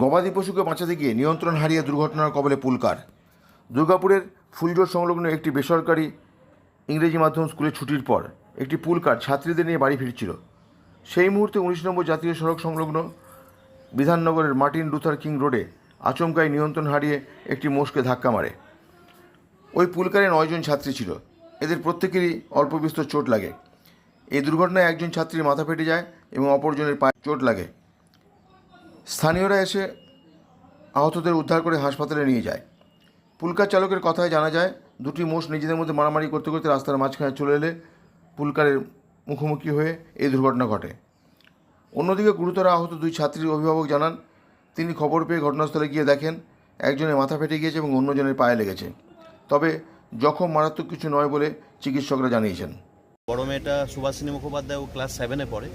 গবাদি পশুকে বাঁচাতে গিয়ে নিয়ন্ত্রণ হারিয়ে দুর্ঘটনার কবলে পুলকার। দুর্গাপুরের ফুলজোর সংলগ্ন একটি বেসরকারি ইংরেজি মাধ্যম স্কুলে ছুটির পর একটি পুলকার ছাত্রীদের নিয়ে বাড়ি ফিরছিল। সেই মুহূর্তে উনিশ নম্বর জাতীয় সড়ক সংলগ্ন বিধাননগরের মার্টিন লুথার কিং রোডে আচমকাই নিয়ন্ত্রণ হারিয়ে একটি মোষকে ধাক্কা মারে। ওই পুলকারে নয়জন ছাত্রী ছিল। এদের প্রত্যেকেরই অল্প বিস্তর চোট লাগে। এই দুর্ঘটনায় একজন ছাত্রীর মাথা ফেটে যায় এবং অপরজনের পায়ে চোট লাগে। স্থানীয়রা এসে আহতদের উদ্ধার করে হাসপাতালে নিয়ে যায়। পুলকার চালকের কথায় জানা যায়, দুটি মোষ নিজেদের মধ্যে মারামারি করতে করতে রাস্তার মাঝখানে চলে এলে পুলকারের মুখোমুখি হয়ে এই দুর্ঘটনা ঘটে। অন্যদিকে গুরুতর আহত দুই ছাত্রীর অভিভাবক জানান, তিনি খবর পেয়ে ঘটনাস্থলে গিয়ে দেখেন, একজনের মাথা ফেটে গিয়েছে এবং অন্যজনের পায়ে লেগেছে। তবে জখম মারাত্মক কিছু নয় বলে চিকিৎসকরা জানিয়েছেন। বড় মেয়েটা সুভাষিনী মুখোপাধ্যায় ও ক্লাস সেভেনে পড়ে,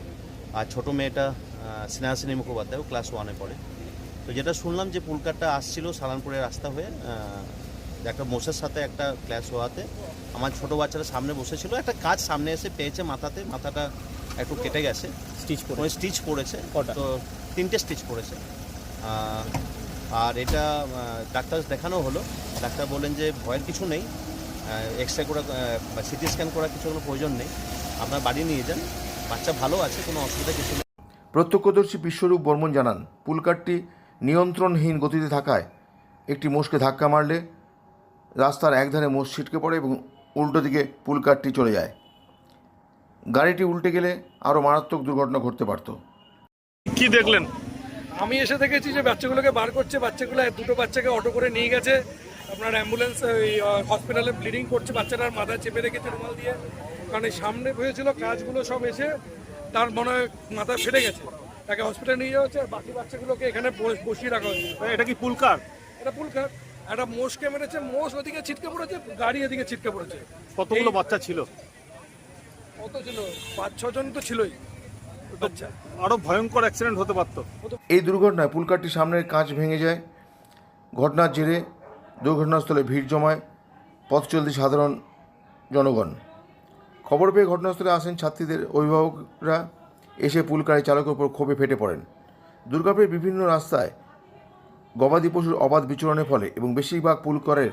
আর ছোট মেয়েটা স্নেহাসিনী মুখোপাধ্যায় ক্লাস ওয়ানে পড়ে। তো যেটা শুনলাম যে পুলকারটা আসছিল সালানপুরের রাস্তা হয়ে একটা মোষের সাথে একটা ক্লাস হওয়াতে আমার ছোট বাচ্চারা সামনে বসেছিল একটা কাজ সামনে এসে পেয়েছে মাথাতে মাথাটা একটু কেটে গেছে। স্টিচ করে স্টিচ পড়েছে? তো তিনটে স্টিচ পড়েছে। আর এটা ডাক্তার দেখানো হলো। ডাক্তার বললেন যে ভয়ের কিছু নেই এক্স রে করা বা সিটি স্ক্যান করার কিছু কোনো প্রয়োজন নেই। আপনার বাড়ি নিয়ে যান। বাচ্চা ভালো আছে কোনো অসুবিধা কিছু নেই। প্রত্যক্ষদর্শী বিশ্বরূপ বর্মন জানান পুলকারটি নিয়ন্ত্রণহীন গতিতে থাকায় একটি মোষকে ধাক্কা মারলে রাস্তার একধারে মোষ ছিটকে পড়ে এবং উল্টো দিকে পুলকারটি চলে যায়। গাড়িটি উল্টে গেলে আরও মারাত্মক দুর্ঘটনা ঘটতে পারত। কি দেখলেন? আমি এসে দেখেছি যে বাচ্চাগুলোকে বার করছে বাচ্চাগুলো দুটো বাচ্চাকে অটো করে নিয়ে গেছে। আপনার অ্যাম্বুলেন্স ওই হসপিটালে ব্লিডিং করছে বাচ্চাটার মাথা চেপে রেখেছে রুমাল দিয়ে। কারণ এই সামনে হয়েছিল কাজগুলো সব এসে তার মনে হয় মাথা ফেটে গেছে। তাকে হসপিটালে নিয়ে যাওয়া হচ্ছে আর বাকি বাচ্চাগুলোকে এখানে বসিয়ে রাখা হয়েছে এটা কি পুলকার এটা পুলকার একটা মোষকে মেরেছে মোষ ওদিকে ছিটকে পড়েছে গাড়ি এদিকে ছিটকে পড়েছে। কতগুলো বাচ্চা ছিল? কত ছিল? পাঁচ ছজন তো ছিলই। বাচ্চা আরও ভয়ঙ্কর অ্যাক্সিডেন্ট হতে পারতো। এই দুর্ঘটনায় পুলকারটি সামনের কাঁচ ভেঙে যায়। ঘটনার জেরে দুর্ঘটনাস্থলে ভিড় জমায়। পথ চলতি সাধারণ জনগণ। খবর পেয়ে ঘটনাস্থলে আসেন ছাত্রীদের অভিভাবকরা। এসে পুলকারের চালকের উপর ক্ষোভে ফেটে পড়েন। দুর্গাপুরের বিভিন্ন রাস্তায় গবাদি পশুর অবাধ বিচরণের ফলে এবং বেশিরভাগ পুলকরের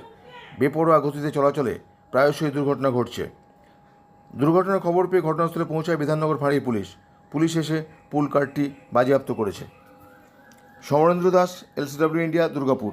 বেপরোয়া গতিতে চলাচলে প্রায়শই দুর্ঘটনা ঘটছে। দুর্ঘটনার খবর পেয়ে ঘটনাস্থলে পৌঁছায় বিধাননগর ফাঁড়ি পুলিশ। পুলিশ এসে পুল কারটি বাজেয়াপ্ত করেছে। Samarendra Das, LCW India, Durgapur.